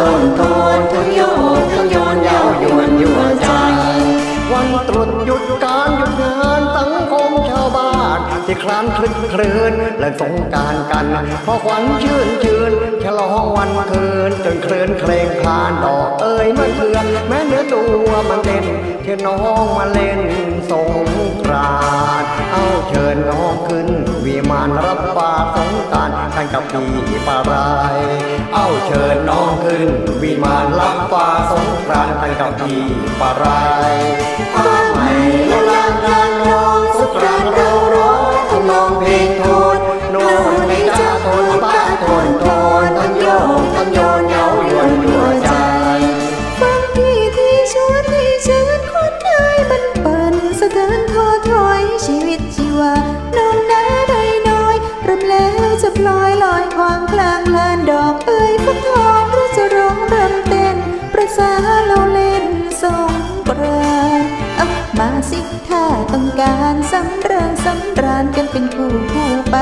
ต้นโตนทั้งโยนทั้งโยนยาวยวนยั่วใจ วันตรุษหยุดการหยุดงานสังคมชาวบ้าน ที่คลานคลึกเคลื่อนและสงการกันพอขวันชื่นชื่นฉลองวันคืนจนเคลื่อนเคลงผ่านดอกเอ้ยมันเพื่อน ตัวมันเด่นเที่น้องมาเล่นสงกรานต์เอาเชิญน้องขึ้น วิมานรับปาสงกรารกันกับพี่ปารายเอาเชิญน้องขึ้น วิมานรับฟ้าสงกรานต์กันกับพี่ปารายฟ้าไมะเทือนท้อถอยชีวิตชีวานองน้าได้น้อยรำแล้วจะพลอยลอยความกลางลานดอกเอ้ยฟักทองหรือจะร้องรำเต้นประสาเราเล่นสงกรานเอามาสิถ้าต้องการสำเริงสำราญกันเป็นคู่คู่ไป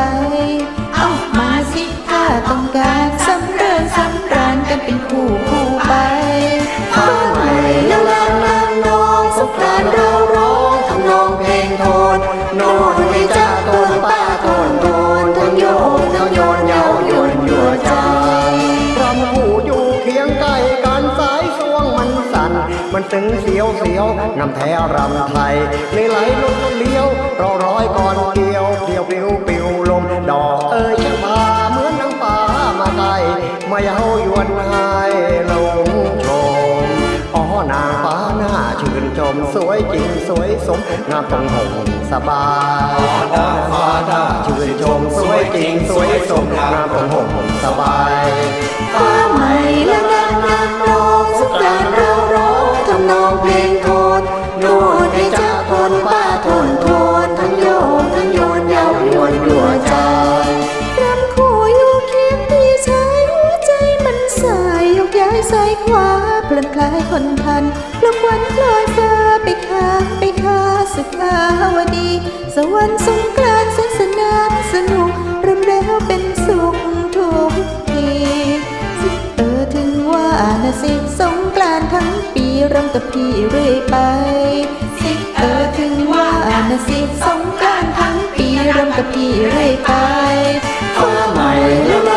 มันตึงเสียวเสียวงำแท้รำไทยในไหลลุกเลี้ยวรอร้อยก่อนเกี่ยวเดียวปลิวปลิวลมดอกเอ้ยช่างพาเหมือนนางฟ้ามาไกลมาเย้ายวนให้ลงชมอ๋อนางฟ้าหน้าชื่นชมสวยจริงสวยสมงามตรงหงสบายอ๋อนางฟ้าหน้าชื่นชมสวยจริงสวยสมงามตรงหงสบาย เพลินคล้ายคนทันลมวันลอยฟ้าไปคาไปคาสุขาวดี สวรรค์สงกรานต์แสนสนานสนุกรำแล้วเป็นสุขทุกทีเออถึงว่านะสิสงกรานต์ทั้งปีรำกับพี่เรื่อยไปสิเออถึงว่านะสิสงกรานต์ทั้งปีรำกับพี่เรื่อยไปฝ่าไม้